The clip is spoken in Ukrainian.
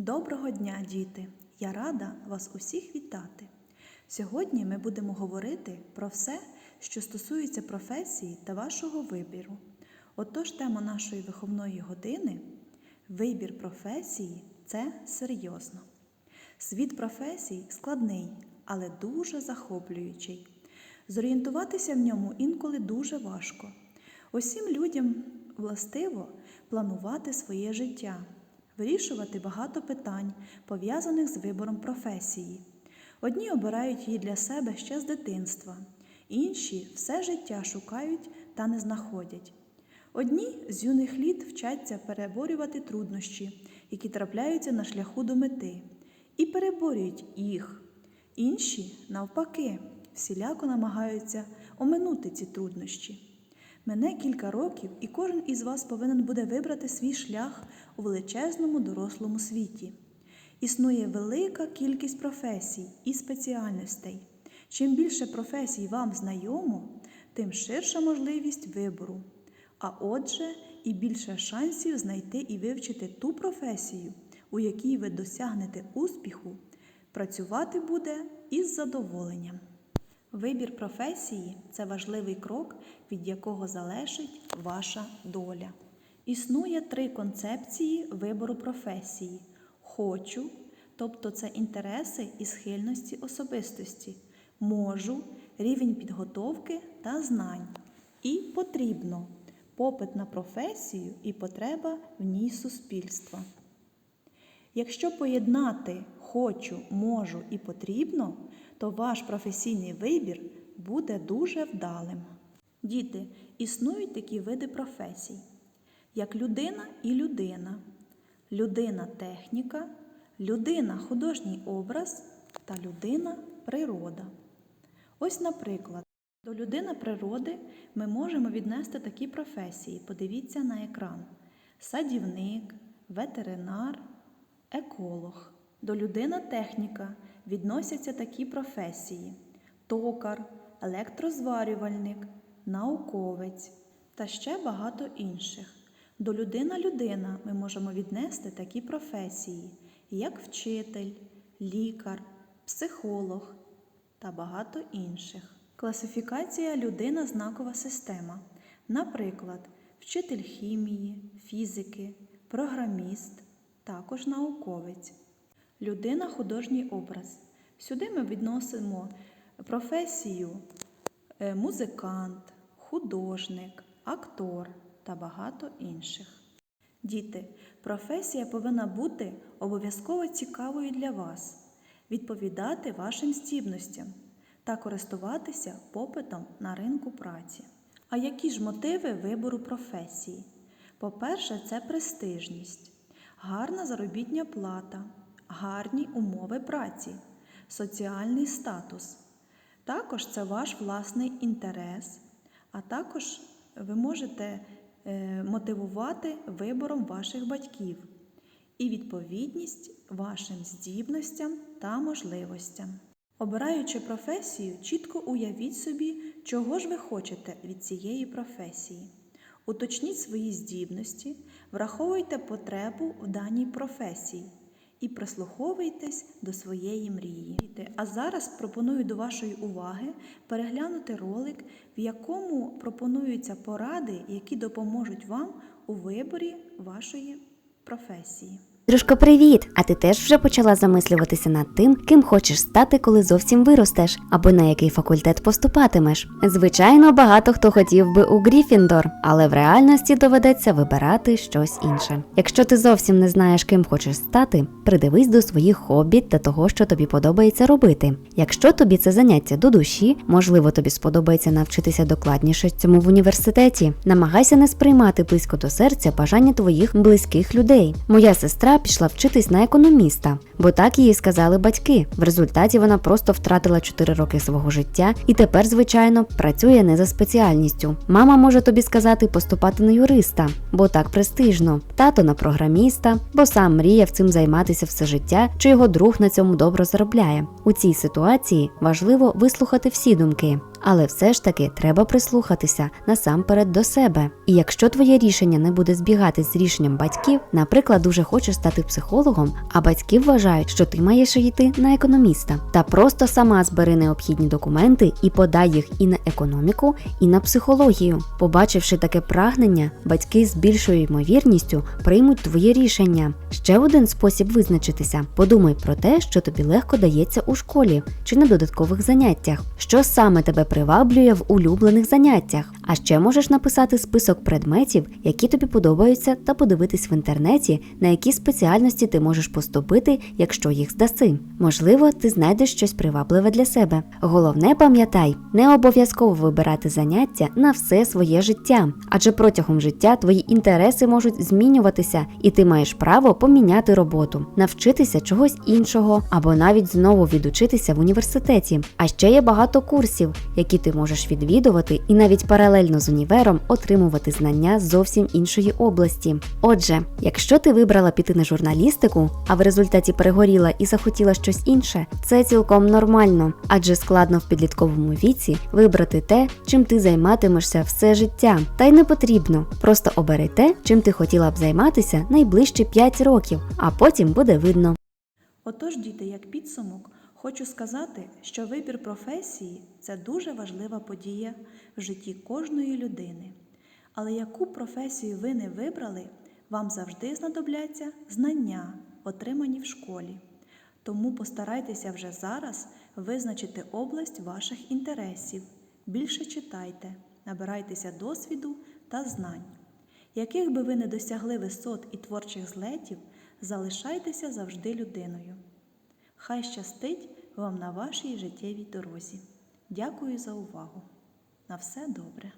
Доброго дня, діти! Я рада вас усіх вітати. Сьогодні ми будемо говорити про все, що стосується професії та вашого вибіру. Отож, тема нашої виховної години вибір професії це серйозно. Світ професій складний, але дуже захоплюючий. Зорієнтуватися в ньому інколи дуже важко. Усім людям властиво планувати своє життя, вирішувати багато питань, пов'язаних з вибором професії. Одні обирають її для себе ще з дитинства, інші все життя шукають та не знаходять. Одні з юних літ вчаться переборювати труднощі, які трапляються на шляху до мети, і переборюють їх. Інші, навпаки, всіляко намагаються оминути ці труднощі. Мене кілька років, і кожен із вас повинен буде вибрати свій шлях у величезному дорослому світі. Існує велика кількість професій і спеціальностей. Чим більше професій вам знайомо, тим ширша можливість вибору. А отже, і більше шансів знайти і вивчити ту професію, у якій ви досягнете успіху, працювати буде із задоволенням. Вибір професії це важливий крок, від якого залежить ваша доля. Існує три концепції вибору професії: хочу, тобто це інтереси і схильності особистості, можу, рівень підготовки та знань, і потрібно попит на професію і потреба в ній суспільства. Якщо поєднати хочу, можу і потрібно, то ваш професійний вибір буде дуже вдалим. Діти, існують такі види професій, як людина і людина, людина техніка, людина художній образ та людина природа. Ось, наприклад, до людини природи ми можемо віднести такі професії. Подивіться на екран: садівник, ветеринар, еколог. До людина техніка відносяться такі професії: токар, електрозварювальник, науковець та ще багато інших. До людина-людина ми можемо віднести такі професії, як вчитель, лікар, психолог та багато інших. Класифікація людина знакова система. Наприклад, вчитель хімії, фізики, програміст, також науковець. Людина художній образ. Сюди ми відносимо професію е, музикант, художник, актор та багато інших. Діти, професія повинна бути обов'язково цікавою для вас, відповідати вашим здібностям та користуватися попитом на ринку праці. А які ж мотиви вибору професії? По-перше, це престижність, гарна заробітня плата, гарні умови праці, соціальний статус. Також це ваш власний інтерес, а також ви можете е, мотивувати вибором ваших батьків і відповідність вашим здібностям та можливостям. Обираючи професію, чітко уявіть собі, чого ж ви хочете від цієї професії. Уточніть свої здібності, враховуйте потребу в даній професії і прислуховуйтесь до своєї мрії. А зараз пропоную до вашої уваги переглянути ролик, в якому пропонуються поради, які допоможуть вам у виборі вашої професії. Дружко, привіт! А ти теж вже почала замислюватися над тим, ким хочеш стати, коли зовсім виростеш, або на який факультет поступатимеш. Звичайно, багато хто хотів би у Гріфіндор, але в реальності доведеться вибирати щось інше. Якщо ти зовсім не знаєш, ким хочеш стати, придивись до своїх хобі та того, що тобі подобається робити. Якщо тобі це заняття до душі, можливо, тобі сподобається навчитися докладніше цьому в університеті. Намагайся не сприймати близько до серця бажання твоїх близьких людей. Моя сестра пішла вчитись на економіста, бо так їй сказали батьки. В результаті вона просто втратила 4 роки свого життя і тепер, звичайно, працює не за спеціальністю. Мама може тобі сказати поступати на юриста, бо так престижно, тато на програміста, бо сам мріяв цим займатися все життя, чи його друг на цьому добре заробляє. У цій ситуації важливо вислухати всі думки, Але все ж таки треба прислухатися насамперед до себе. І якщо твоє рішення не буде збігатись з рішенням батьків, наприклад, дуже хочеш стати психологом, а батьки вважають, що ти маєш йти на економіста, та просто сама збери необхідні документи і подай їх і на економіку, і на психологію. Побачивши таке прагнення, батьки з більшою ймовірністю приймуть твоє рішення. Ще один спосіб визначитися: подумай про те, що тобі легко дається у школі чи на додаткових заняттях, що саме тебе приваблює в улюблених заняттях. А ще можеш написати список предметів, які тобі подобаються, та подивитись в інтернеті, на які спеціальності ти можеш поступити, якщо їх здаси. Можливо, ти знайдеш щось привабливе для себе. Головне, пам'ятай, не обов'язково вибирати заняття на все своє життя, адже протягом життя твої інтереси можуть змінюватися, і ти маєш право поміняти роботу, навчитися чогось іншого або навіть знову відучитися в університеті. А ще є багато курсів, які ти можеш відвідувати, і навіть паралельно з універом отримувати знання з зовсім іншої області. Отже, якщо ти вибрала піти на журналістику, а в результаті перегоріла і захотіла щось інше, це цілком нормально, адже складно в підлітковому віці вибрати те, чим ти займатимешся все життя. Та й не потрібно. Просто обери те, чим ти хотіла б займатися найближчі 5 років, а потім буде видно. Отож, діти, як підсумок, хочу сказати, що вибір професії це дуже важлива подія в житті кожної людини. Але яку професію ви не вибрали, вам завжди знадобляться знання, отримані в школі. Тому постарайтеся вже зараз визначити область ваших інтересів. Більше читайте, набирайтеся досвіду та знань. Яких би ви не досягли висот і творчих злетів, залишайтеся завжди людиною. Хай щастить вам на вашій життєвій дорозі. Дякую за увагу. На все добре.